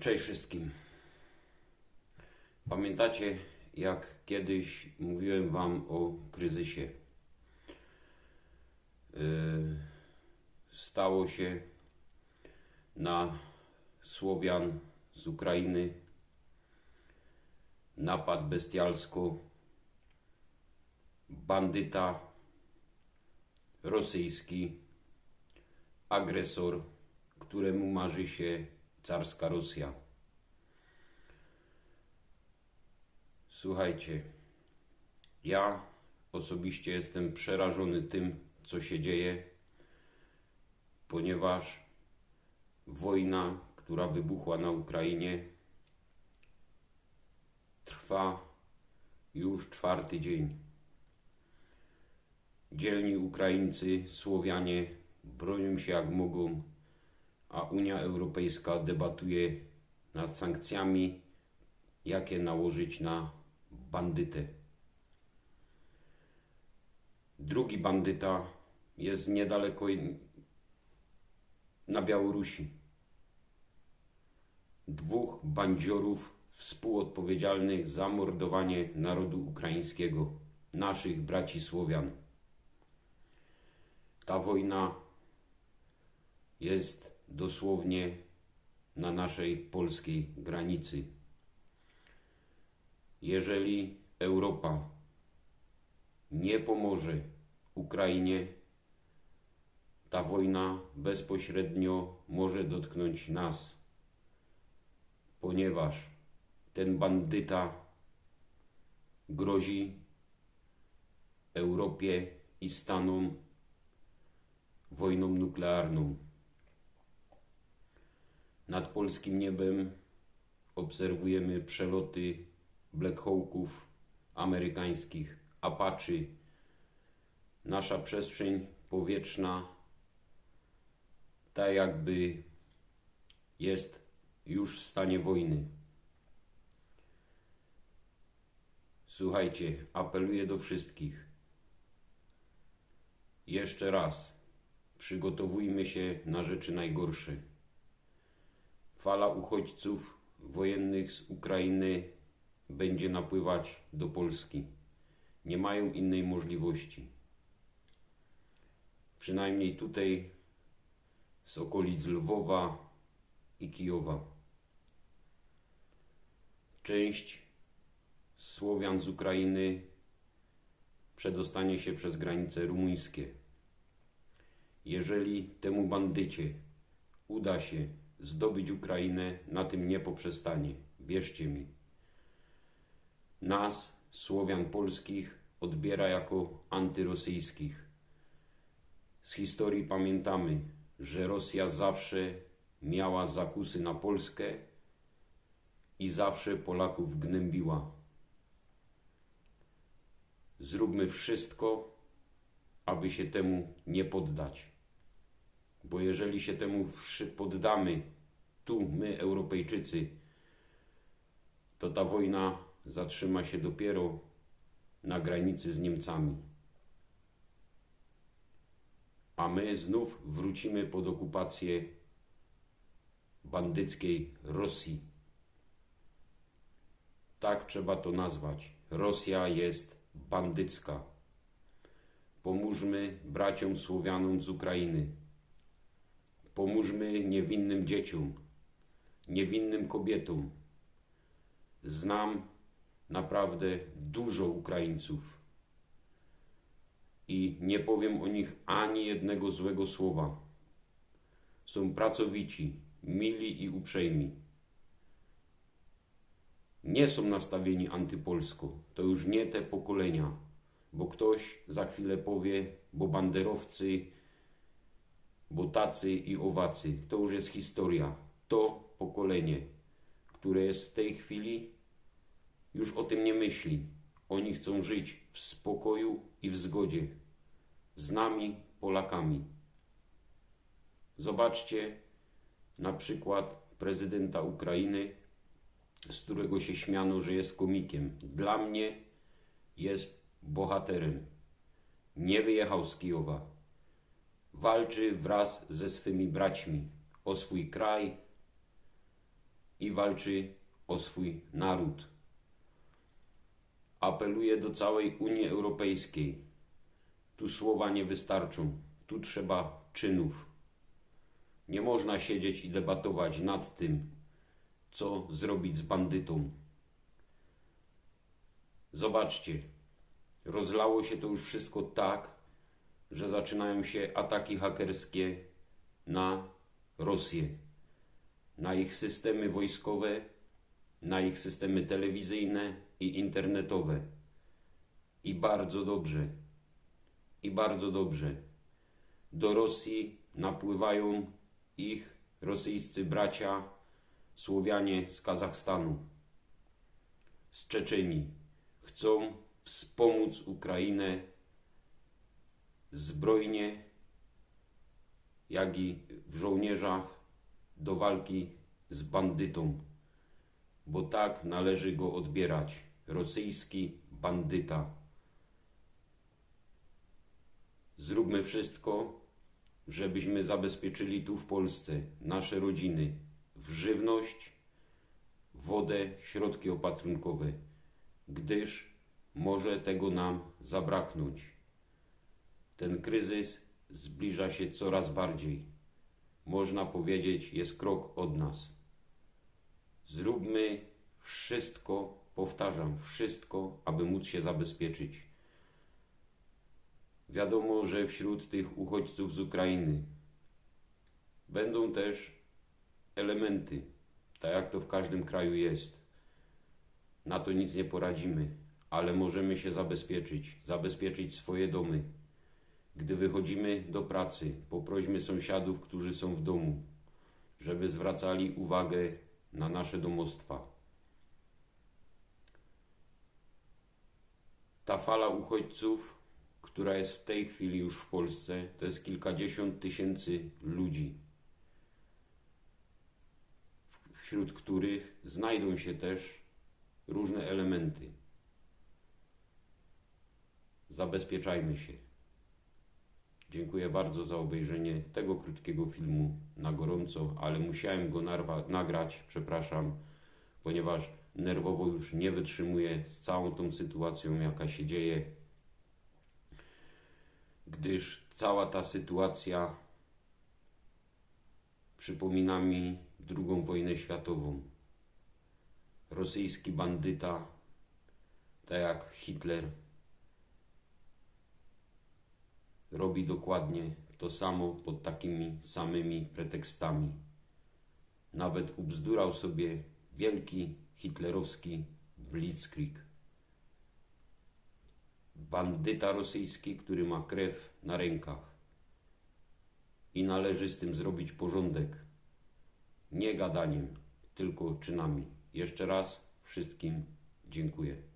Cześć wszystkim. Pamiętacie, jak kiedyś mówiłem Wam o kryzysie? Yy, Stało się na Słowian z Ukrainy napad bestialsko, bandyta rosyjski, agresor, któremu marzy się carska Rosja. Słuchajcie, ja osobiście jestem przerażony tym, co się dzieje, ponieważ wojna, która wybuchła na Ukrainie, trwa już czwarty dzień. Dzielni Ukraińcy, Słowianie bronią się jak mogą, a Unia Europejska debatuje nad sankcjami, jakie nałożyć na bandytę. Drugi bandyta jest niedaleko na Białorusi. Dwóch bandziorów współodpowiedzialnych za mordowanie narodu ukraińskiego, naszych braci Słowian. Ta wojna jest dosłownie na naszej polskiej granicy. Jeżeli Europa nie pomoże Ukrainie, ta wojna bezpośrednio może dotknąć nas, ponieważ ten bandyta grozi Europie i Stanom wojną nuklearną. Nad polskim niebem obserwujemy przeloty Black Hawków amerykańskich, Apache. Nasza przestrzeń powietrzna tak jakby jest już w stanie wojny. Słuchajcie, apeluję do wszystkich. Jeszcze raz, przygotowujmy się na rzeczy najgorsze. Fala uchodźców wojennych z Ukrainy będzie napływać do Polski. Nie mają innej możliwości. Przynajmniej tutaj z okolic Lwowa i Kijowa. Część Słowian z Ukrainy przedostanie się przez granice rumuńskie. Jeżeli temu bandycie uda się zdobyć Ukrainę, na tym nie poprzestanie. Wierzcie mi. Nas, Słowian polskich, odbiera jako antyrosyjskich. Z historii pamiętamy, że Rosja zawsze miała zakusy na Polskę i zawsze Polaków gnębiła. Zróbmy wszystko, aby się temu nie poddać. Bo jeżeli się temu poddamy, tu my, Europejczycy, to ta wojna zatrzyma się dopiero na granicy z Niemcami. A my znów wrócimy pod okupację bandyckiej Rosji. Tak trzeba to nazwać. Rosja jest bandycka. Pomóżmy braciom Słowianom z Ukrainy. Pomóżmy niewinnym dzieciom, niewinnym kobietom. Znam naprawdę dużo Ukraińców i nie powiem o nich ani jednego złego słowa. Są pracowici, mili i uprzejmi. Nie są nastawieni antypolsko. To już nie te pokolenia, bo ktoś za chwilę powie, bo banderowcy, bo tacy i owacy. To już jest historia. To pokolenie, które jest w tej chwili, już o tym nie myśli. Oni chcą żyć w spokoju i w zgodzie z nami, Polakami. Zobaczcie na przykład prezydenta Ukrainy, z którego się śmiano, że jest komikiem. Dla mnie jest bohaterem. Nie wyjechał z Kijowa. Walczy wraz ze swymi braćmi o swój kraj, i walczy o swój naród. Apeluję do całej Unii Europejskiej. Tu słowa nie wystarczą, tu trzeba czynów. Nie można siedzieć i debatować nad tym, co zrobić z bandytą. Zobaczcie, rozlało się to już wszystko tak, że zaczynają się ataki hakerskie na Rosję, na ich systemy wojskowe, na ich systemy telewizyjne i internetowe. I bardzo dobrze, i bardzo dobrze. Do Rosji napływają ich rosyjscy bracia, Słowianie z Kazachstanu, z Czeczenii. Chcą wspomóc Ukrainę zbrojnie, jak i w żołnierzach do walki z bandytą, bo tak należy go odbierać. Rosyjski bandyta. Zróbmy wszystko, żebyśmy zabezpieczyli tu w Polsce nasze rodziny w żywność, wodę, środki opatrunkowe, gdyż może tego nam zabraknąć. Ten kryzys zbliża się coraz bardziej. Można powiedzieć, jest krok od nas. Zróbmy wszystko, powtarzam, wszystko, aby móc się zabezpieczyć. Wiadomo, że wśród tych uchodźców z Ukrainy będą też elementy, tak jak to w każdym kraju jest. Na to nic nie poradzimy, ale możemy się zabezpieczyć, zabezpieczyć swoje domy. Gdy wychodzimy do pracy, poprośmy sąsiadów, którzy są w domu, żeby zwracali uwagę na nasze domostwa. Ta fala uchodźców, która jest w tej chwili już w Polsce, to jest kilkadziesiąt tysięcy ludzi, wśród których znajdą się też różne elementy. Zabezpieczajmy się. Dziękuję bardzo za obejrzenie tego krótkiego filmu na gorąco, ale musiałem go nagrać, przepraszam, ponieważ nerwowo już nie wytrzymuję z całą tą sytuacją, jaka się dzieje, gdyż cała ta sytuacja przypomina mi II wojnę światową. Rosyjski bandyta, tak jak Hitler, robi dokładnie to samo pod takimi samymi pretekstami. Nawet ubzdurał sobie wielki hitlerowski blitzkrieg. Bandyta rosyjski, który ma krew na rękach. I należy z tym zrobić porządek. Nie gadaniem, tylko czynami. Jeszcze raz wszystkim dziękuję.